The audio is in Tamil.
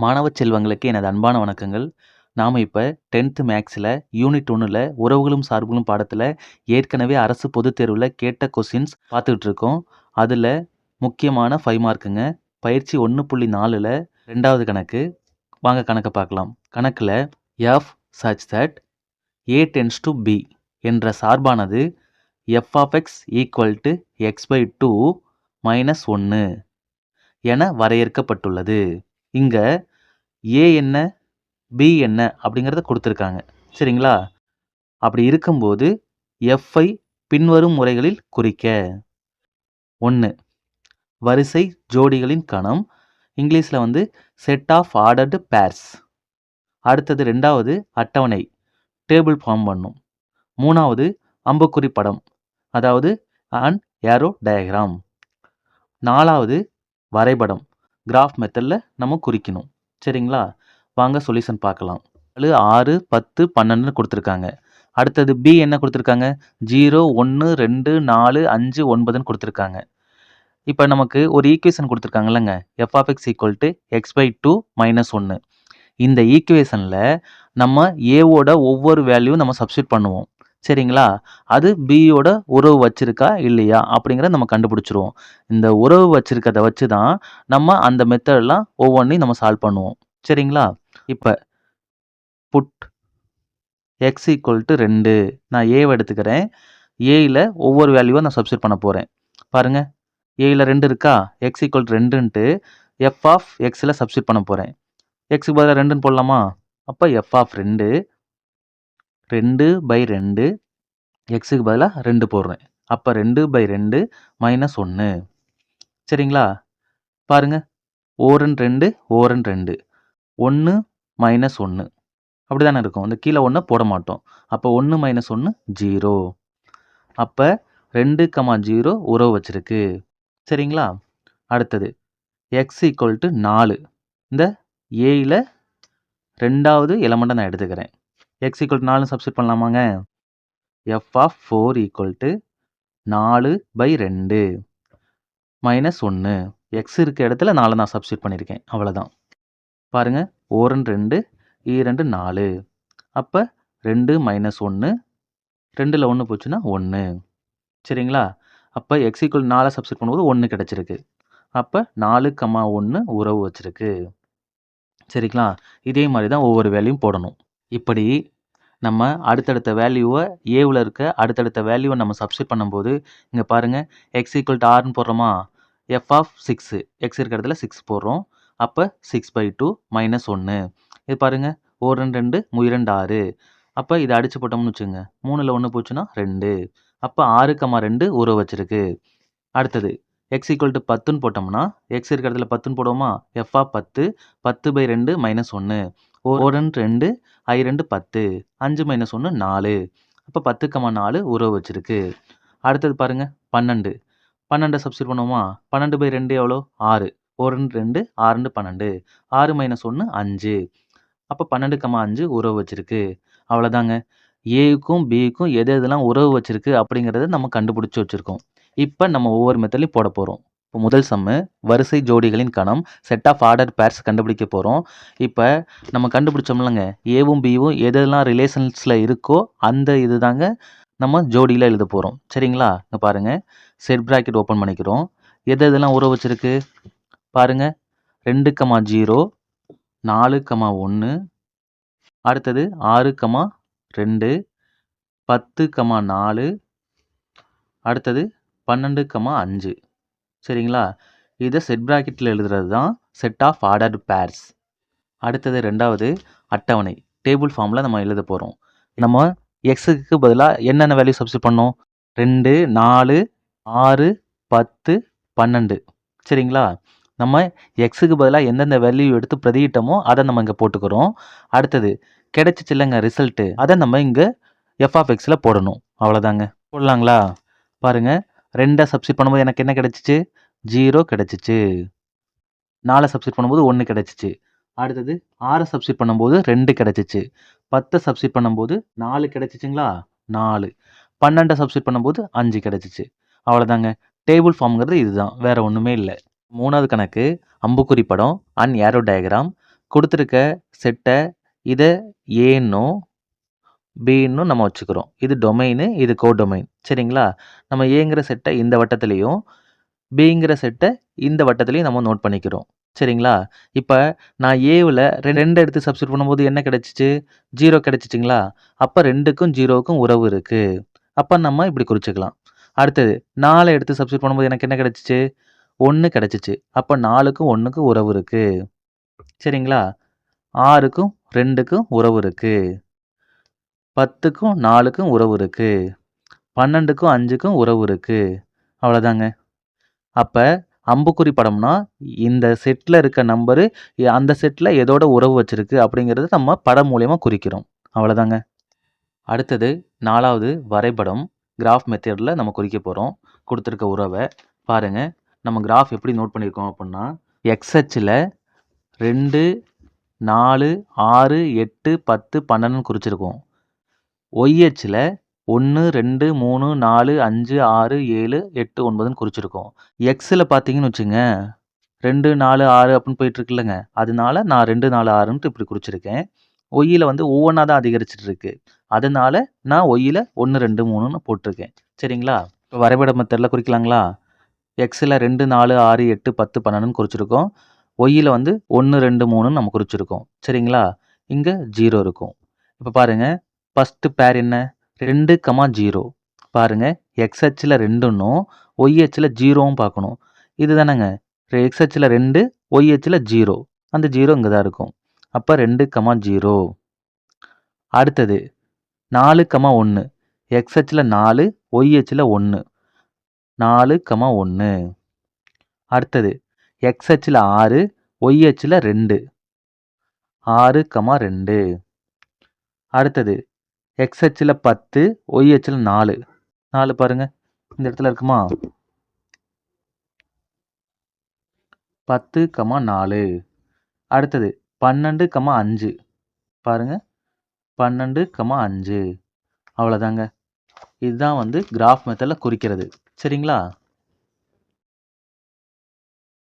மாணவ செல்வங்களுக்கு எனது அன்பான வணக்கங்கள். நாம் இப்போ டென்த்து மேக்ஸில் யூனிட் ஒன்றில் உறவுகளும் சார்புகளும் பாடத்தில் ஏற்கனவே அரசு பொதுத் தேர்வில் கேட்ட கொஸ்டின்ஸ் பார்த்துக்கிட்டு இருக்கோம். அதில் முக்கியமான ஃபைவ் மார்க்குங்க பயிற்சி ஒன்று புள்ளி நாலில் ரெண்டாவது கணக்கு. வாங்க கணக்கை பார்க்கலாம். கணக்கில் F such that A tends to B என்ற சார்பானது F of X equal to X by two minus ஒன்று என வரையறுக்கப்பட்டுள்ளது. இங்கே ஏ என்ன பி என்ன அப்படிங்கிறத கொடுத்துருக்காங்க. சரிங்களா? அப்படி இருக்கும்போது எஃப்ஐ பின்வரும் முறைகளில் குறிக்க. ஒன்று வரிசை ஜோடிகளின் கணம் இங்கிலீஷில் வந்து செட் ஆஃப் ஆர்டர்டு பேர்ஸ் அடுத்தது ரெண்டாவது அட்டவணை டேபிள் ஃபார்ம் பண்ணும். மூணாவது அம்புக்குறி படம் அதாவது அண்ட் ஏரோ டயக்ராம் நாலாவது வரைபடம் கிராஃப் மெத்தடில் நம்ம குறிக்கணும். சரிங்களா? வாங்க சொல்யூஷன் பார்க்கலாம். நாலு ஆறு பத்து பன்னெண்டுன்னு கொடுத்துருக்காங்க. அடுத்தது பி என்ன கொடுத்துருக்காங்க? ஜீரோ ஒன்று ரெண்டு நாலு அஞ்சு ஒன்பதுன்னு கொடுத்துருக்காங்க. இப்போ நமக்கு ஒரு equation கொடுத்துருக்காங்கல்லங்க F X equal to X by two minus ஒன்று இந்த ஈக்குவேஷனில் நம்ம ஏவோட ஒவ்வொரு வேல்யூவும் நம்ம சப்ஸ்டியூட் பண்ணுவோம். சரிங்களா? அது பியோட உறவு வச்சிருக்கா இல்லையா? அப்படிங்கிறத நம்ம கண்டுபிடிச்சிருவோம். இந்த உறவு வச்சிருக்கதை வச்சு தான் நம்ம அந்த மெத்தடெல்லாம் ஒவ்வொன்றையும் நம்ம சால்வ் பண்ணுவோம். சரிங்களா? இப்போ புட் எக்ஸ் ஈக்குவல் டு ரெண்டு. நான் ஏவை எடுத்துக்கிறேன். ஏயில் ஒவ்வொரு வேல்யூவாக நான் சப்ஸ்டியூட் பண்ண போகிறேன் பாருங்கள் ஏயில் ரெண்டு இருக்கா? எக்ஸ் ஈக்குவல் டு ரெண்டுன்ட்டு எஃப் ஆஃப் எக்ஸில் சப்ஸ்டியூட் பண்ண போகிறேன் எக்ஸுக்கு பதிலாக ரெண்டுன்னு போடலாமா? அப்போ எஃப் ஆஃப் ரெண்டு. ரெண்டு பை ரெண்டு எக்ஸுக்கு பதிலாக ரெண்டு போடுறேன். அப்போ ரெண்டு பை ரெண்டு மைனஸ் ஒன்று சரிங்களா? பாருங்கள் ஓரன் ரெண்டு ஓரன் ரெண்டு. ஒன்று மைனஸ் ஒன்று அப்படி தானே இருக்கும். இந்த கீழே ஒன்று போட மாட்டோம். அப்போ ஒன்று மைனஸ் ஒன்று ஜீரோ அப்போ ரெண்டு கமா ஜீரோ உறவு வச்சுருக்கு. சரிங்களா? அடுத்தது. எக்ஸ் ஈக்குவல் டு நாலு. இந்த ஏயில் ரெண்டாவது எலமெண்ட்டை நான் எடுத்துக்கிறேன். எக்ஸ் ஈக்குவல் டு நாலு substitute பண்ணலாமாங்க? F of four equal to நாலு பை ரெண்டு மைனஸ் ஒன்று எக்ஸ் இருக்க இடத்துல நாலு நான் சப்ஸ்டியூட் பண்ணியிருக்கேன் அவ்வளோதான் பாருங்கள் ஓரன் ரெண்டு e ஈரெண்டு நாலு. அப்போ ரெண்டு மைனஸ் ஒன்று ரெண்டில் ஒன்று போச்சுன்னா ஒன்று சரிங்களா? அப்போ எக்ஸ் ஈக்குவல் நாலை சப்ஸ்டியூட் பண்ணும்போது ஒன்று கிடச்சிருக்கு. அப்போ நாலு கம்மா ஒன்று உறவு வச்சுருக்கு. சரிங்களா? இதே மாதிரி தான் ஒவ்வொரு வேலையும் போடணும். இப்படி நம்ம அடுத்தடுத்த வேல்யூவை ஏவில் இருக்க அடுத்தடுத்த வேல்யூவை நம்ம சப்ஸ்டியூட் பண்ணும்போது இங்கே பாருங்கள் எக்ஸ் ஈக்குவல் டு ஆர்னு போடுறோமா? எஃப் ஆஃப் சிக்ஸு எக்ஸ் இருக்கிற இடத்துல சிக்ஸ் போடுறோம். அப்போ சிக்ஸ் பை டூ மைனஸ் ஒன்று இது பாருங்கள் ஒரு ரெண்டு ரெண்டு முயிரெண்டு ஆறு. அப்போ இதை அடித்து போட்டோம்னு வச்சுங்க மூணில் ஒன்று போச்சுன்னா ரெண்டு. அப்போ ஆறு கம்மா ரெண்டு உறவு வச்சுருக்கு. அடுத்தது எக்ஸ் ஈக்குவல் டு பத்துன்னு போட்டோம்னா எக்ஸ் இருக்கிற இடத்துல பத்துன்னு போடுவோமா? எஃப் ஆஃப் பத்து பத்து பை ரெண்டு மைனஸ் ஒன்று ஒரு ரெண்டு ஐ ரெண்டு பத்து அஞ்சு மைனஸ் ஒன்று நாலு. அப்போ பத்து நாலு உறவு வச்சுருக்கு. அடுத்தது பாருங்க பன்னெண்டு. பன்னெண்டை சப்ஸ்டியூட் பண்ணுவோமா? பன்னெண்டு பை ரெண்டு எவ்வளோ? ஆறு. ஒரு ரெண்டு ரெண்டு ஆறு ரெண்டு பன்னெண்டு. ஆறு மைனஸ் ஒன்று அஞ்சு. அப்போ பன்னெண்டு கமா அஞ்சு உறவு வச்சுருக்கு. அவ்வளோதாங்க. ஏக்கும் பிக்கும் எது எதெல்லாம் உறவு வச்சுருக்கு அப்படிங்கிறத நம்ம கண்டுபிடிச்சி வச்சுருக்கோம். இப்போ நம்ம ஒவ்வொரு மெத்தட்லையும் போட போகிறோம் இப்போ முதல் சம்மு வரிசை ஜோடிகளின் கணம் செட் ஆஃப் ஆர்டர் பேர்ஸ் கண்டுபிடிக்க போகிறோம் இப்போ நம்ம கண்டுபிடிச்சோம்லங்க ஏவும் பியும் எதெல்லாம் ரிலேஷன்ஸில் இருக்கோ அந்த இது தாங்க நம்ம ஜோடியில் எழுத போகிறோம் சரிங்களா? இங்கே பாருங்கள் செட் ப்ராக்கெட் ஓப்பன் பண்ணிக்கிறோம். எது எதெல்லாம் உறவு வச்சுருக்கு? பாருங்கள் ரெண்டு கமா ஜீரோ நாலு கமா ஒன்று அடுத்தது ஆறு கமா ரெண்டு பத்து கமா நாலு அடுத்தது பன்னெண்டு கமா அஞ்சு. சரிங்களா? இதை செட் ப்ராக்கெட்டில் எழுதுறது தான் செட் ஆஃப் ஆர்டர்டு பேர்ஸ் அடுத்தது ரெண்டாவது அட்டவணை. டேபிள் ஃபார்மில் நம்ம எழுத போகிறோம் நம்ம எக்ஸுக்கு பதிலாக என்னென்ன வேல்யூ சப்ஸ்டியூட் பண்ணோம்? ரெண்டு நாலு ஆறு பத்து பன்னெண்டு. சரிங்களா? நம்ம எக்ஸுக்கு பதிலாக எந்தெந்த வேல்யூ எடுத்து பிரதியிட்டோமோ அதை நம்ம இங்கே போட்டுக்கிறோம். அடுத்தது கிடைச்சிச்சு இல்லைங்க ரிசல்ட்டு அதை நம்ம இங்கே எஃப்ஆஃப் எக்ஸில் போடணும். அவ்வளோதாங்க போடலாங்களா? பாருங்கள் ரெண்டை சப்ஸ்டியூட் பண்ணும்போது எனக்கு என்ன கிடச்சிச்சு? ஜீரோ கிடச்சிச்சு. நாலை சப்ஸ்டியூட் பண்ணும்போது ஒன்று கிடச்சிச்சு. அடுத்தது ஆறை சப்ஸ்டியூட் பண்ணும்போது ரெண்டு கிடச்சிச்சு. பத்தை சப்ஸ்டியூட் பண்ணும்போது நாலு கிடச்சிச்சுங்களா? நாலு. பன்னெண்டை சப்ஸ்டியூட் பண்ணும்போது அஞ்சு கிடச்சிச்சு. அவ்வளோதாங்க டேபிள் ஃபார்ம்ங்கிறது இதுதான். வேறு ஒன்றுமே இல்லை. மூணாவது கணக்கு அம்புக்குறி படம் அண்ட் ஏரோ டயக்ராம் கொடுத்துருக்க செட்டை இதை ஏன்னும் பின்னும் நம்ம வச்சுக்கிறோம். இது டொமைனு இது கோ டொமைன் சரிங்களா? நம்ம ஏங்கிற செட்டை இந்த வட்டத்துலேயும் பிங்கிற செட்டை இந்த வட்டத்துலேயும் நம்ம நோட் பண்ணிக்கிறோம். சரிங்களா? இப்போ நான் ஏவில் ரெண்டு எடுத்து சப்ஸ்டியூட் பண்ணும்போது என்ன கிடச்சிச்சு? ஜீரோ கிடச்சிச்சிங்களா? அப்போ ரெண்டுக்கும் ஜீரோவுக்கும் உறவு இருக்குது அப்போ நம்ம இப்படி குறிச்சிக்கலாம். அடுத்தது நாலு எடுத்து சப்ஸ்டியூட் பண்ணும்போது எனக்கு என்ன கிடச்சிச்சு? ஒன்று கிடச்சிச்சு. அப்போ நாலுக்கும் ஒன்றுக்கும் உறவு இருக்குது சரிங்களா? ஆறுக்கும் ரெண்டுக்கும் உறவு இருக்குது பத்துக்கும் நாலுக்கும் உறவு இருக்குது பன்னெண்டுக்கும் அஞ்சுக்கும் உறவு இருக்குது அவ்வளோதாங்க. அப்போ அம்புக்குறி படம்னா இந்த செட்டில் இருக்க நம்பரு அந்த செட்டில் எதோட உறவு வச்சிருக்கு அப்படிங்கிறது நம்ம படம் மூலயமா குறிக்கிறோம். அவ்வளோதாங்க. அடுத்தது நாலாவது வரைபடம் கிராஃப் மெத்தடில் நம்ம குறிக்க போகிறோம் கொடுத்துருக்க உறவை பாருங்கள் நம்ம கிராஃப் எப்படி நோட் பண்ணியிருக்கோம் அப்படின்னா எக்ஸ்ஹெச்சில் ரெண்டு நாலு ஆறு எட்டு பத்து பன்னெண்டுன்னு குறிச்சிருக்கோம். ஒய்ஹெச்சில் ஒன்று ரெண்டு மூணு நாலு அஞ்சு ஆறு ஏழு எட்டு ஒன்பதுன்னு குறிச்சிருக்கோம். எக்ஸில் பார்த்தீங்கன்னு வச்சுங்க ரெண்டு நாலு ஆறு அப்படின்னு போயிட்டுருக்குல்லங்க அதனால நான் ரெண்டு நாலு ஆறுன்ட்டு இப்படி குறிச்சிருக்கேன். ஒய்யில் வந்து ஒவ்வொன்றா தான் அதிகரிச்சுட்டு இருக்கு. அதனால நான் ஒய்யில் ஒன்று ரெண்டு மூணுன்னு போட்டிருக்கேன். சரிங்களா? இப்போ வரைபட மெத்தடில் குறிக்கலாங்களா? எக்ஸில் ரெண்டு நாலு ஆறு எட்டு பத்து பன்னெண்டுன்னு குறிச்சிருக்கோம். ஒய்யில் வந்து ஒன்று ரெண்டு மூணுன்னு நம்ம குறிச்சிருக்கோம். சரிங்களா? இங்கே ஜீரோ இருக்கும். இப்போ பாருங்கள் ஃபஸ்ட்டு பேர் என்ன? ரெண்டு கமா ஜீரோ. பாருங்கள் எக்ஸ்ஹெச்சில் ரெண்டுன்னும் ஒய்ஹெச்சில் ஜீரோவும் பார்க்கணும். இது தானேங்க எக்ஸ்ஹெச்சில் ரெண்டு ஒய்ஹெச்சில் ஜீரோ. அந்த ஜீரோ இங்கே தான் இருக்கும். அப்போ ரெண்டு கமா ஜீரோ. அடுத்தது நாலு கமா ஒன்று எக்ஸ்ஹெச்சில் நாலு ஒய்ஹெச்சில் ஒன்று நாலு கமா ஒன்று அடுத்தது எக்ஸ்ஹெச்சில் ஆறு ஒய்ஹெச்சில் ரெண்டு. ஆறு கமா ரெண்டு. அடுத்தது எக்ஸ்ஹெச்சில் பத்து ஒய்ஹெச்சில் நாலு. நாலு பாருங்க. இந்த இடத்துல இருக்குமா? பத்து கமா நாலு. அடுத்தது பன்னெண்டு கமா அஞ்சு. பாருங்க. பன்னெண்டு கமா அஞ்சு. அவ்வளோதாங்க இதுதான் வந்து கிராஃப் மெத்தடில் குறிக்கிறது. சரிங்களா?